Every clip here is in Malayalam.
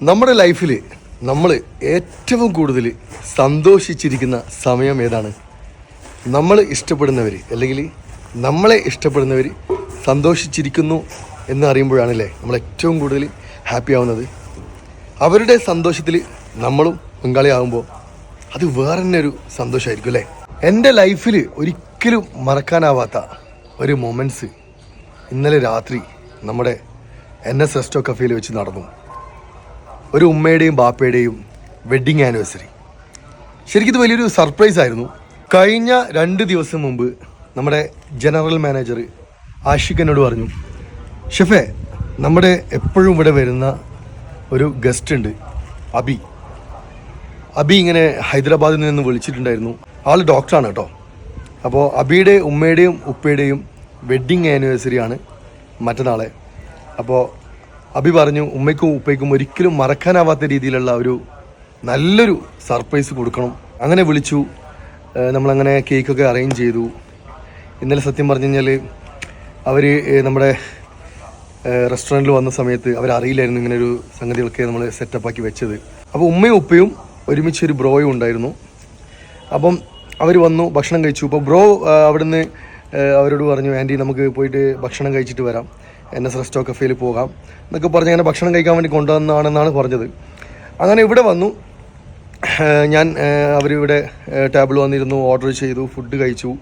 നമ്മുടെ ലൈഫിൽ നമ്മൾ ഏറ്റവും കൂടുതൽ സന്തോഷിച്ചിരിക്കുന്ന സമയം ഏതാണ്? നമ്മൾ ഇഷ്ടപ്പെടുന്നവർ അല്ലെങ്കിൽ നമ്മളെ ഇഷ്ടപ്പെടുന്നവർ സന്തോഷിച്ചിരിക്കുന്നു എന്ന് അറിയുമ്പോഴാണല്ലേ നമ്മൾ ഏറ്റവും കൂടുതൽ ഹാപ്പി ആവുന്നത്. അവരുടെ സന്തോഷത്തിൽ നമ്മളും പങ്കാളിയാകുമ്പോൾ അത് വേറെ തന്നെ ഒരു സന്തോഷമായിരിക്കും അല്ലേ? എന്റെ ലൈഫിൽ ഒരിക്കലും മറക്കാനാവാത്ത ഒരു മൊമെന്റ്സ് ഇന്നലെ രാത്രി നമ്മുടെ എൻ എസ് എസ്റ്റോ കഫേയിൽ വെച്ച് നടന്നു. ഒരു ഉമ്മയുടെയും ബാപ്പയുടെയും വെഡ്ഡിങ് ആനിവേഴ്സറി ശരിക്കും ഇത് വലിയൊരു സർപ്രൈസ് ആയിരുന്നു. കഴിഞ്ഞ രണ്ട് ദിവസം മുമ്പ് നമ്മുടെ ജനറൽ മാനേജർ ആഷിഖ് എന്നോട് പറഞ്ഞു ഷെഫേ നമ്മുടെ എപ്പോഴും ഇവിടെ വരുന്ന ഒരു ഗസ്റ്റ് ഉണ്ട് അബി. അബി ഇങ്ങനെ ഹൈദരാബാദിൽ നിന്ന് വിളിച്ചിട്ടുണ്ടായിരുന്നു. ആൾ ഡോക്ടറാണ് കേട്ടോ. അപ്പോൾ അബിയുടെ ഉമ്മയുടെയും ഉപ്പയുടെയും വെഡ്ഡിങ് ആനിവേഴ്സറിയാണ് മറ്റന്നാളെ. അപ്പോൾ അബി പറഞ്ഞു ഉമ്മയ്ക്കും ഉപ്പയ്ക്കും ഒരിക്കലും മറക്കാനാവാത്ത രീതിയിലുള്ള ഒരു നല്ലൊരു സർപ്രൈസ് കൊടുക്കണം. അങ്ങനെ വിളിച്ചു. നമ്മളങ്ങനെ കേക്കൊക്കെ അറേഞ്ച് ചെയ്തു. ഇന്നലെ സത്യം പറഞ്ഞു കഴിഞ്ഞാൽ അവർ നമ്മുടെ റെസ്റ്റോറന്റിൽ വന്ന സമയത്ത് അവരറിയില്ലായിരുന്നു ഇങ്ങനെ ഒരു സംഗതികളൊക്കെ നമ്മൾ സെറ്റപ്പാക്കി വെച്ചത്. അപ്പോൾ ഉമ്മയും ഉപ്പയും ഒരുമിച്ച് ഒരു ബ്രോയും ഉണ്ടായിരുന്നു. അപ്പം അവർ വന്നു ഭക്ഷണം കഴിച്ചു. അപ്പോൾ ബ്രോ അവിടുന്ന് അവരോട് പറഞ്ഞു ആന്റി നമുക്ക് പോയിട്ട് ഭക്ഷണം കഴിച്ചിട്ട് വരാം. എൻ എസ് റെസ്റ്റോ കഫേയിൽ പോകാം. എന്നൊക്കെ പറഞ്ഞ് അങ്ങനെ ഭക്ഷണം കഴിക്കാൻ വേണ്ടി കൊണ്ടുവന്നാണെന്നാണ് പറഞ്ഞത്. അങ്ങനെ ഇവിടെ വന്നു. ഞാൻ അവരിവിടെ ടേബിൾ വന്നിരുന്നു ഓർഡർ ചെയ്തു ഫുഡ് കഴിച്ചു.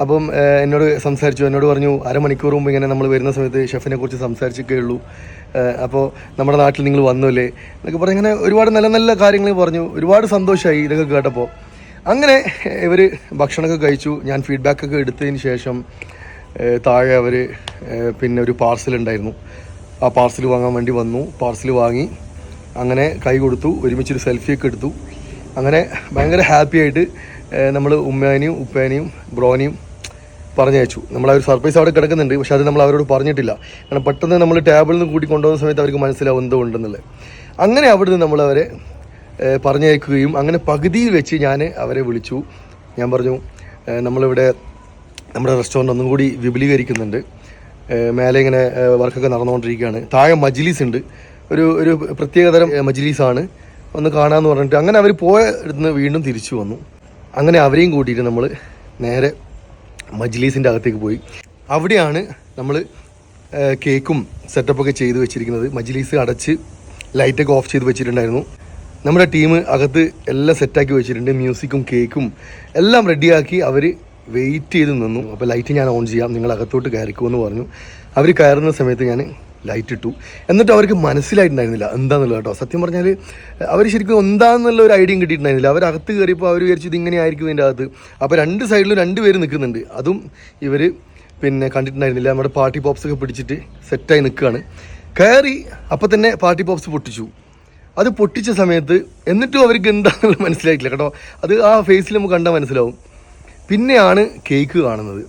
അപ്പം എന്നോട് സംസാരിച്ചു. എന്നോട് പറഞ്ഞു അരമണിക്കൂർ മുമ്പ് ഇങ്ങനെ നമ്മൾ വരുന്ന സമയത്ത് ഷെഫിനെ കുറിച്ച് സംസാരിച്ചൊക്കെ ഉള്ളൂ. അപ്പോൾ നമ്മുടെ നാട്ടിൽ നിങ്ങൾ വന്നില്ലേ? എന്നൊക്കെ പറഞ്ഞ് ഇങ്ങനെ ഒരുപാട് നല്ല നല്ല കാര്യങ്ങൾ പറഞ്ഞു. ഒരുപാട് സന്തോഷമായി ഇതൊക്കെ കേട്ടപ്പോൾ അങ്ങനെ ഇവർ ഭക്ഷണമൊക്കെ കഴിച്ചു. ഞാൻ ഫീഡ്ബാക്കൊക്കെ എടുത്തതിന് ശേഷം താഴെ അവർ പിന്നെ ഒരു പാർസൽ ഉണ്ടായിരുന്നു. ആ പാർസൽ വാങ്ങാൻ വേണ്ടി വന്നു. പാർസൽ വാങ്ങി അങ്ങനെ കൈ കൊടുത്തു. ഒരുമിച്ചൊരു സെൽഫിയൊക്കെ എടുത്തു. അങ്ങനെ ഭയങ്കര ഹാപ്പി ആയിട്ട് നമ്മൾ ഉമ്മേനെയും ഉപ്പേനെയും ബ്രോനെയും പറഞ്ഞയച്ചു. നമ്മൾ ഒരു സർപ്രൈസ് അവിടെ കിടക്കുന്നുണ്ട്. പക്ഷെ അത് നമ്മൾ അവരോട് പറഞ്ഞിട്ടില്ല. കാരണം പെട്ടെന്ന് നമ്മൾ ടേബിളിൽ നിന്ന് കൂട്ടി കൊണ്ടുപോകുന്ന സമയത്ത് അവർക്ക് മനസ്സിലാവും എന്തോ ഉണ്ടെന്നുള്ളത്. അങ്ങനെ അവിടുന്ന് നമ്മൾ അവരെ പറഞ്ഞയക്കുകയും അങ്ങനെ പകുതിയിൽ വെച്ച് ഞാൻ അവരെ വിളിച്ചു. ഞാൻ പറഞ്ഞു നമ്മളിവിടെ നമ്മുടെ റെസ്റ്റോറന്റ് ഒന്നും കൂടി വിപുലീകരിക്കുന്നുണ്ട്. മേലെ ഇങ്ങനെ വർക്കൊക്കെ നടന്നുകൊണ്ടിരിക്കുകയാണ്. താഴെ മജ്ലിസ് ഉണ്ട്. ഒരു ഒരു പ്രത്യേകതരം മജ്ലിസാണ്. ഒന്ന് കാണാമെന്ന് പറഞ്ഞിട്ട് അങ്ങനെ അവർ പോയ ഇടുന്ന് വീണ്ടും തിരിച്ചു വന്നു. അങ്ങനെ അവരെയും കൂട്ടിയിട്ട് നമ്മൾ നേരെ മജ്ലീസിന്റെ അകത്തേക്ക് പോയി. അവിടെയാണ് നമ്മൾ കേക്കും സെറ്റപ്പൊക്കെ ചെയ്ത് വെച്ചിരിക്കുന്നത്. മജ്ലീസ് അടച്ച് ലൈറ്റൊക്കെ ഓഫ് ചെയ്ത് വെച്ചിട്ടുണ്ടായിരുന്നു. നമ്മുടെ ടീം അകത്ത് എല്ലാം സെറ്റാക്കി വെച്ചിട്ടുണ്ട്. മ്യൂസിക്കും കേക്കും എല്ലാം റെഡിയാക്കി അവർ വെയിറ്റ് ചെയ്ത് നിന്നു. അപ്പോൾ ലൈറ്റ് ഞാൻ ഓൺ ചെയ്യാം. നിങ്ങൾ അകത്തോട്ട് കയറിക്കുമെന്ന് പറഞ്ഞു. അവർ കയറുന്ന സമയത്ത് ഞാൻ ലൈറ്റ് ഇട്ടു. എന്നിട്ട് അവർക്ക് മനസ്സിലായിട്ടുണ്ടായിരുന്നില്ല എന്താണെന്നുള്ളത് കേട്ടോ. സത്യം പറഞ്ഞാൽ അവർ ശരിക്കും എന്താണെന്നുള്ള ഒരു ഐഡിയയും കിട്ടിയിട്ടുണ്ടായിരുന്നില്ല. അവർ അകത്ത് കയറിയപ്പോൾ അവർ വിചാരിച്ചു ഇത് ഇങ്ങനെ ആയിരിക്കും ഇതിന്റെ അകത്ത്. അപ്പോൾ രണ്ട് സൈഡിലും രണ്ട് പേര് നിൽക്കുന്നുണ്ട്. അതും ഇവർ പിന്നെ കണ്ടിട്ടുണ്ടായിരുന്നില്ല. നമ്മുടെ പാർട്ടി പോപ്സ് ഒക്കെ പിടിച്ചിട്ട് സെറ്റായി നിൽക്കുകയാണ്. കയറി അപ്പോൾ തന്നെ പാർട്ടി പോപ്സ് പൊട്ടിച്ചു. അത് പൊട്ടിച്ച സമയത്ത് എന്നിട്ടും അവർക്ക് എന്താണെന്ന് മനസ്സിലായിട്ടില്ല കേട്ടോ. അത് ആ ഫേസിൽ നമുക്ക് കണ്ടാൽ മനസ്സിലാവും. പിന്നെയാണ് കേക്ക് കാണുന്നത്.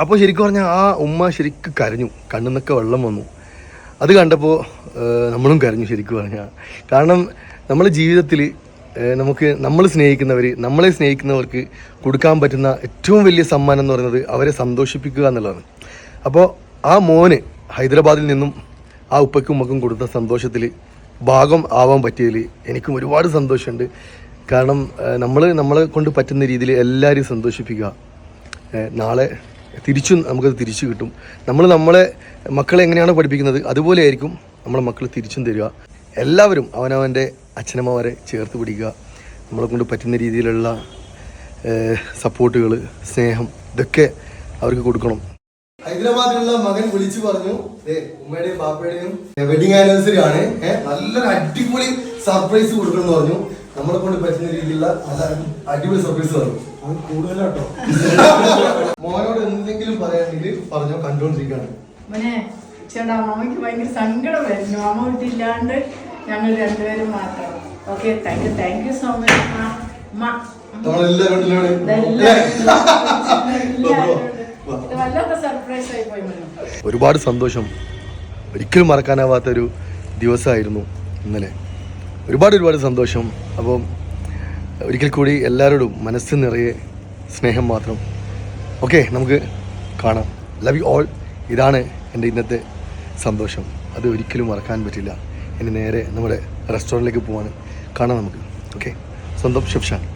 അപ്പോൾ ശരിക്കും പറഞ്ഞാൽ ആ ഉമ്മ ശരിക്കും കരഞ്ഞു. കണ്ണിന്നൊക്കെ വെള്ളം വന്നു. അത് കണ്ടപ്പോൾ നമ്മളും കരഞ്ഞു ശരിക്കും പറഞ്ഞാൽ. കാരണം നമ്മുടെ ജീവിതത്തിൽ നമുക്ക് നമ്മൾ സ്നേഹിക്കുന്നവർ നമ്മളെ സ്നേഹിക്കുന്നവർക്ക് കൊടുക്കാൻ പറ്റുന്ന ഏറ്റവും വലിയ സമ്മാനം എന്ന് പറയുന്നത് അവരെ സന്തോഷിപ്പിക്കുക എന്നുള്ളതാണ്. അപ്പോൾ ആ മോന് ഹൈദരാബാദിൽ നിന്നും ആ ഉപ്പയ്ക്കും ഉമ്മക്കും കൊടുത്ത സന്തോഷത്തിൽ ഭാഗം ആവാൻ പറ്റിയതിൽ എനിക്കും ഒരുപാട് സന്തോഷമുണ്ട്. കാരണം നമ്മൾ നമ്മളെ കൊണ്ട് പറ്റുന്ന രീതിയിൽ എല്ലാവരെയും സന്തോഷിപ്പിക്കുക. നാളെ തിരിച്ചും നമുക്കത് തിരിച്ചു കിട്ടും. നമ്മൾ നമ്മളെ മക്കളെ എങ്ങനെയാണ് പഠിപ്പിക്കുന്നത് അതുപോലെ ആയിരിക്കും നമ്മളെ മക്കൾ തിരിച്ചും തരിക. എല്ലാവരും അവനവന്റെ അച്ഛനമ്മമാരെ ചേർത്ത് പിടിക്കുക. നമ്മളെ കൊണ്ട് പറ്റുന്ന രീതിയിലുള്ള സപ്പോർട്ടുകൾ സ്നേഹം ഇതൊക്കെ അവർക്ക് കൊടുക്കണം. ഹൈദരാബാദിലുള്ള മകൻ വിളിച്ചു പറഞ്ഞു ഉമ്മയുടെയും പാപ്പയുടെയും വെഡിങ് ആനിവേഴ്സറി ആണ്. നല്ല നല്ലൊരു അടിപൊളി സർപ്രൈസ് കൊടുക്കണം എന്ന് പറഞ്ഞു. നമ്മളെ കൊണ്ട് പറ്റുന്ന രീതിയിലുള്ള അടിപൊളി സർപ്രൈസ് പറഞ്ഞു അത് കൂടുതലാട്ടോ. മോനോട് എന്തെങ്കിലും പറയാണെങ്കിൽ പറഞ്ഞോ കണ്ടോണ്ടിരിക്കാണ് മോനെ ചേട്ടാ അമ്മയ്ക്ക് ഭയങ്കര സങ്കടം വരുന്നു. അമ്മ വീട്ടില്ലാണ്ട് ഞങ്ങൾ രണ്ടുപേരും മാത്രം. Okay thank you thank you so much അമ്മ നമ്മളെല്ലാവരും ഉണ്ടല്ലോ ഇവിടെ. ഇതെല്ലാം ബ്രോ, വാ. ഇത് വല്ലാത്ത സർപ്രൈസ് ആയി പോയി മോനെ ഒരുപാട് സന്തോഷം. ഒരിക്കലും മറക്കാനാവാത്തൊരു ദിവസമായിരുന്നു ഇന്നലെ. ഒരുപാട് ഒരുപാട് സന്തോഷം. അപ്പം ഒരിക്കൽ കൂടി എല്ലാവരോടും മനസ്സ് നിറയെ സ്നേഹം മാത്രം. ഓക്കെ നമുക്ക് കാണാം. ലവ് യു ഓൾ ഇതാണ് എന്റെ ഇന്നത്തെ സന്തോഷം. അത് ഒരിക്കലും മറക്കാൻ പറ്റില്ല. ഇനി നേരെ നമ്മുടെ റെസ്റ്റോറന്റിലേക്ക് പോവാണ്. കാണാം നമുക്ക്. ഓക്കെ സ്വന്തം ഷെഫ്ഷാൻ